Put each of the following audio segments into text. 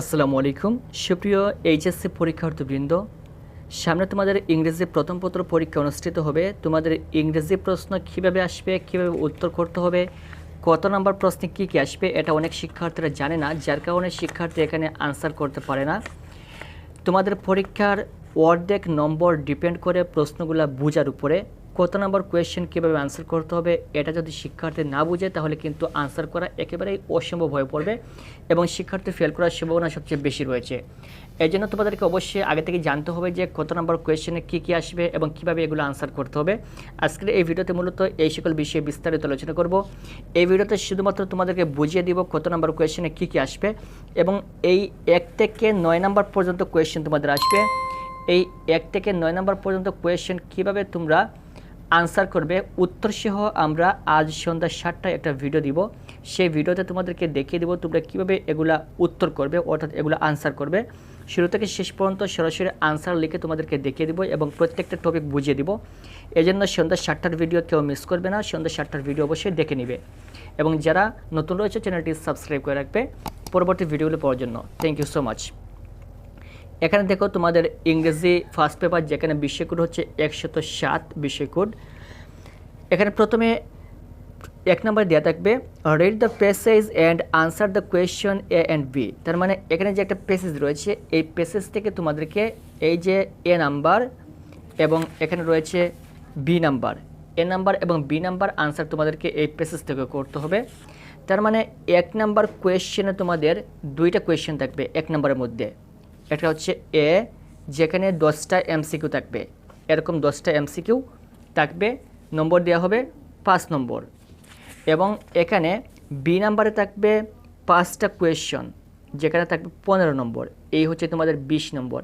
আসসালামু আলাইকুম। সুপ্রিয় এইচএসসি পরীক্ষার্থীবৃন্দ, সামনে তোমাদের ইংরেজি প্রথম পত্র পরীক্ষা অনুষ্ঠিত হবে। তোমাদের ইংরেজি প্রশ্ন কীভাবে আসবে, কীভাবে উত্তর করতে হবে, কত নাম্বার প্রশ্নে কী কী আসবে, এটা অনেক শিক্ষার্থীরা জানে না, যার কারণে শিক্ষার্থী এখানে আনসার করতে পারে না। তোমাদের পরীক্ষার অর্ধেক নম্বর ডিপেন্ড করে প্রশ্নগুলো বোঝার উপরে কত নম্বর কোয়েশ্চেন কীভাবে আনসার করতে হবে, এটা যদি শিক্ষার্থী না বুঝে, তাহলে কিন্তু আনসার করা একেবারেই অসম্ভব হয়ে পড়বে এবং শিক্ষার্থী ফেল করার সম্ভাবনা সবচেয়ে বেশি রয়েছে। এই জন্য তোমাদেরকে অবশ্যই আগে থেকে জানতে হবে যে কত নম্বর কোয়েশ্চেনে কী কী আসবে এবং কীভাবে এগুলো আনসার করতে হবে। আজকের এই ভিডিওতে মূলত এই সকল বিষয়ে বিস্তারিত আলোচনা করব। এই ভিডিওতে শুধুমাত্র তোমাদেরকে বুঝিয়ে দিব কত নম্বর কোয়েশ্চেনে কী কী আসবে এবং এই এক থেকে নয় নম্বর পর্যন্ত কোয়েশ্চেন তোমাদের আসবে। এই এক থেকে নয় নম্বর পর্যন্ত কোয়েশ্চেন কীভাবে তোমরা আনসার করবে। উত্তর সহ আমরা আজ সন্ধ্যা সাতটায় একটা ভিডিও দিব। সেই ভিডিওতে তোমাদেরকে দেখিয়ে দেবো তোমরা কীভাবে এগুলা উত্তর করবে, অর্থাৎ এগুলো আনসার করবে। শুরু থেকে শেষ পর্যন্ত সরাসরি আনসার লিখে তোমাদেরকে দেখিয়ে দিব এবং প্রত্যেকটা টপিক বুঝিয়ে দিব। এই জন্য সন্ধ্যা সাতটার ভিডিও কেউ মিস করবে না, সন্ধ্যা সাতটার ভিডিও অবশ্যই দেখে নিবে। এবং যারা নতুন রয়েছে চ্যানেলটি সাবস্ক্রাইব করে রাখবে। পরবর্তী ভিডিওগুলো পাওয়ার জন্য। থ্যাংক ইউ সো মাচ এখানে দেখো তোমাদের ইংরেজি ফার্স্ট পেপার যেখানে বিষয় কোড হচ্ছে একশত সাত বিষয় কোড এখানে প্রথমে এক নম্বর দেওয়া থাকবে read the passage and answer the question A and B তার মানে এখানে যে একটা প্যাসেজ রয়েছে, এই প্যাসেজ থেকে তোমাদেরকে এই যে এ নাম্বার এবং এখানে রয়েছে বি নাম্বার এ নাম্বার এবং বি নাম্বার আনসার তোমাদেরকে এই প্যাসেজ থেকে করতে হবে। তার মানে এক নাম্বার কোয়েশ্চেনে তোমাদের দুইটা কোয়েশ্চেন থাকবে এক নাম্বারের মধ্যে। একটা হচ্ছে এ যেখানে দশটা এমসিকিউ থাকবে। এরকম দশটা এমসিকিউ থাকবে, নম্বর দেওয়া হবে পাঁচ নম্বর। এবং এখানে বি নাম্বারে থাকবে পাঁচটা কোয়েশ্চন যেখানে থাকবে পনেরো নম্বর। এই হচ্ছে তোমাদের বিশ নম্বর।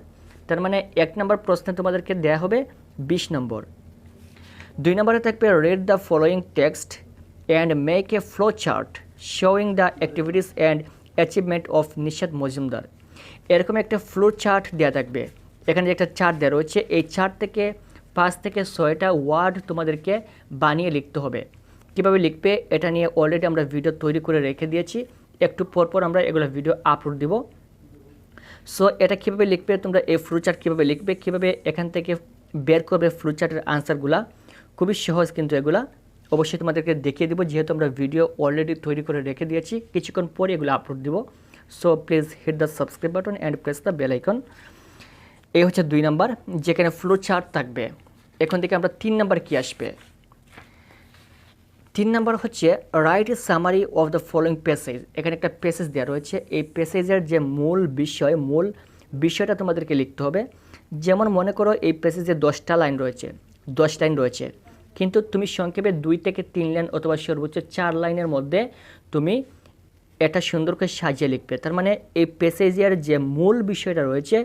তার মানে এক নম্বর প্রশ্নে তোমাদেরকে দেওয়া হবে বিশ নম্বর। দুই নম্বরে থাকবে read the following text and make a flow chart showing the activities and achievement of Nishad Majumdar এরকম একটা ফ্লো চার্ট দেওয়া থাকবে। এখানে যে একটা চার্ট দেওয়া রয়েছে, এই চার্ট থেকে পাঁচ থেকে ছয়টা ওয়ার্ড তোমাদেরকে বানিয়ে লিখতে হবে। কীভাবে লিখবে, এটা নিয়ে অলরেডি আমরা ভিডিও তৈরি করে রেখে দিয়েছি। একটু পরপর আমরা এগুলো ভিডিও আপলোড দিব। সো এটা কীভাবে লিখবে, তোমরা এই ফ্লু চার্ট কীভাবে লিখবে, কীভাবে এখান থেকে বের করবে ফ্লু চার্টের আনসারগুলা খুবই সহজ কিন্তু এগুলা। অবশ্যই তোমাদেরকে দেখিয়ে দেবো, যেহেতু আমরা ভিডিও অলরেডি তৈরি করে রেখে দিয়েছি, কিছুক্ষণ পরে এগুলো আপলোড দিব। So please hit the subscribe button and press the bell icon এই হচ্ছে দুই নাম্বার, যেখানে ফ্লো চার্ট থাকবে। এখন থেকে আমরা তিন নাম্বার কি আসবে? তিন নাম্বার হচ্ছে write a summary of the following passage এখানে একটা প্যাসেজ দেওয়া রয়েছে। এই প্যাসেজের যে মূল বিষয়, মূল বিষয়টা তোমাদেরকে লিখতে হবে। যেমন মনে করো, এই প্যাসেজে দশটা লাইন রয়েছে। দশ লাইন রয়েছে। কিন্তু তুমি সংক্ষেপে দুই থেকে তিন লাইন অথবা সর্বোচ্চ চার লাইনের মধ্যে তুমি এটা সুন্দর করে সাজিয়ে লিখবে। তার মানে এই প্যাসেজের যে মূল বিষয়টা রয়েছে,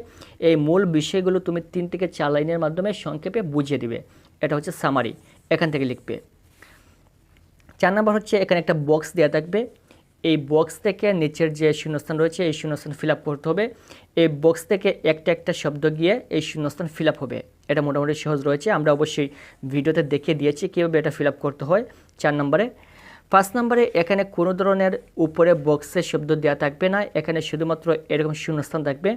এই মূল বিষয়গুলো তুমি তিন থেকে চার লাইনের মাধ্যমে সংক্ষেপে বুঝিয়ে দিবে। এটা হচ্ছে সামারি এখান থেকে লিখবে। চার নম্বর হচ্ছে এখানে একটা বক্স দেওয়া থাকবে। এই বক্স থেকে নিচের যে শূন্যস্থান রয়েছে, এই শূন্যস্থান ফিল করতে হবে। এই বক্স থেকে একটা একটা শব্দ গিয়ে এই শূন্যস্থান ফিল হবে। এটা মোটামুটি সহজ রয়েছে। আমরা অবশ্যই ভিডিওতে দেখিয়ে দিয়েছি কীভাবে এটা ফিল করতে হয়। চার নম্বরে পাঁচ নম্বরে, এখানে কোনো ধরনের উপরে বক্সে শব্দ দেওয়া থাকবে না। এখানে শুধুমাত্র এরকম শূন্যস্থান থাকবে।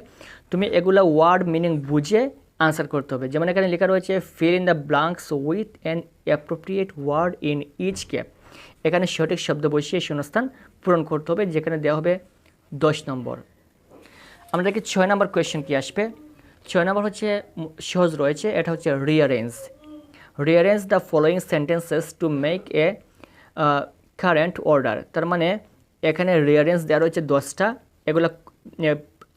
তুমি এগুলা ওয়ার্ড মিনিং বুঝে আনসার করতে হবে। যেমন এখানে লেখা রয়েছে fill in the blanks with an appropriate word in each gap এখানে সঠিক শব্দ বসিয়ে শূন্যস্থান পূরণ করতে হবে, যেখানে দেওয়া হবে দশ নম্বর। দেখি ছয় নম্বর কোয়েশ্চেন কি আসবে? ছয় নম্বর হচ্ছে সহজ রয়েছে। এটা হচ্ছে rearrange rearrange the following sentences to make a current order তার মানে এখানে রিয়ারেঞ্জ দেওয়া রয়েছে দশটা, এগুলো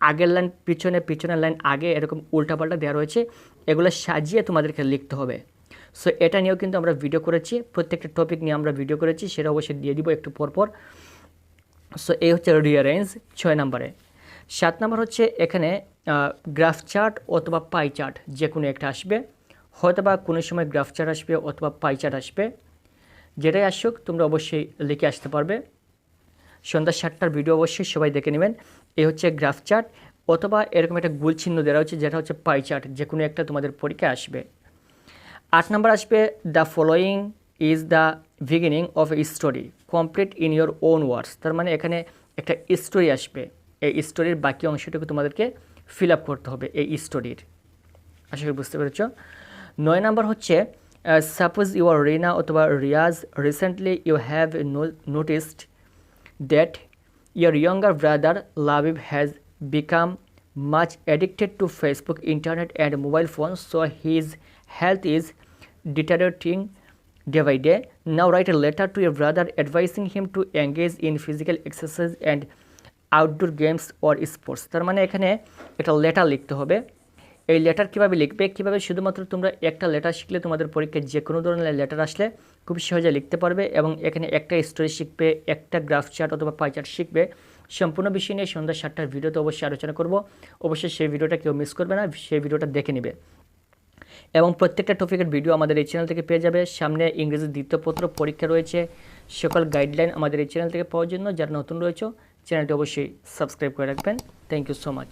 আগের লাইন পিছনে, পিছনের লাইন আগে এরকম উল্টাপাল্টা দেওয়া রয়েছে, এগুলো সাজিয়ে তোমাদেরকে লিখতে হবে। সো এটা নিয়েও কিন্তু আমরা ভিডিও করেছি, প্রত্যেকটা টপিক নিয়ে আমরা ভিডিও করেছি, সেটা অবশ্যই দিয়ে দিব একটু পরপর সো এই হচ্ছে রিয়ারেঞ্জ ছয় নম্বরে। সাত নম্বর হচ্ছে এখানে গ্রাফ চার্ট অথবা পাই চার্ট যে কোনো একটা আসবে। হয়তো বা কোনো সময় গ্রাফ চার্ট আসবে অথবা পাই চার্ট আসবে। যেটাই আসুক, তোমরা অবশ্যই লিখে আসতে পারবে। সন্ধ্যা সাতটার ভিডিও অবশ্যই সবাই দেখে নেবেন। এই হচ্ছে গ্রাফ চার্ট অথবা এরকম একটা গুল চিহ্ন দেওয়া হচ্ছে যেটা হচ্ছে পাই চার্ট যে কোনো একটা তোমাদের পরীক্ষায় আসবে। আট নম্বর আসবে the following is the beginning of a story complete in your own words তার মানে এখানে একটা স্টোরি আসবে। এই স্টোরির বাকি অংশটুকু তোমাদেরকে ফিল আপ করতে হবে, এই স্টোরির আশা করি বুঝতে পেরেছ। নয় নাম্বার হচ্ছে সাপোজ ইউ আর রিনা অথবা Riaz recently you have noticed that your younger brother Labib has become much addicted to Facebook, internet, and mobile phones, so his health is deteriorating day by day. Now, write a letter to your brother advising him to engage in physical exercise and outdoor games or sports. তার মানে এখানে একটা letter লিখতে হবে এই letter কীভাবে লিখবে? কীভাবে শুধুমাত্র তোমরা একটা লেটার শিখলে তোমাদের পরীক্ষায় যে কোনো ধরনের লেটার আসলে খুব সহজে লিখতে পারবে এবং এখানে একটা স্টোরি শিখবে, একটা গ্রাফ চার্ট অথবা পাই চার্ট শিখবে। সম্পূর্ণ বিষয় নিয়ে সন্ধ্যা সাতটার ভিডিওতে অবশ্যই আলোচনা করব। অবশ্যই সেই ভিডিওটা কেউ মিস করবে না, সেই ভিডিওটা দেখে নেবে। এবং প্রত্যেকটা টপিকের ভিডিও আমাদের এই চ্যানেল থেকে পেয়ে যাবে। সামনে ইংরেজি দ্বিতীয় পত্র পরীক্ষা রয়েছে। সকল গাইডলাইন আমাদের এই চ্যানেল থেকে পাওয়ার জন্য। যারা নতুন রয়েছে চ্যানেলটি অবশ্যই সাবস্ক্রাইব করে রাখবেন। Thank you so much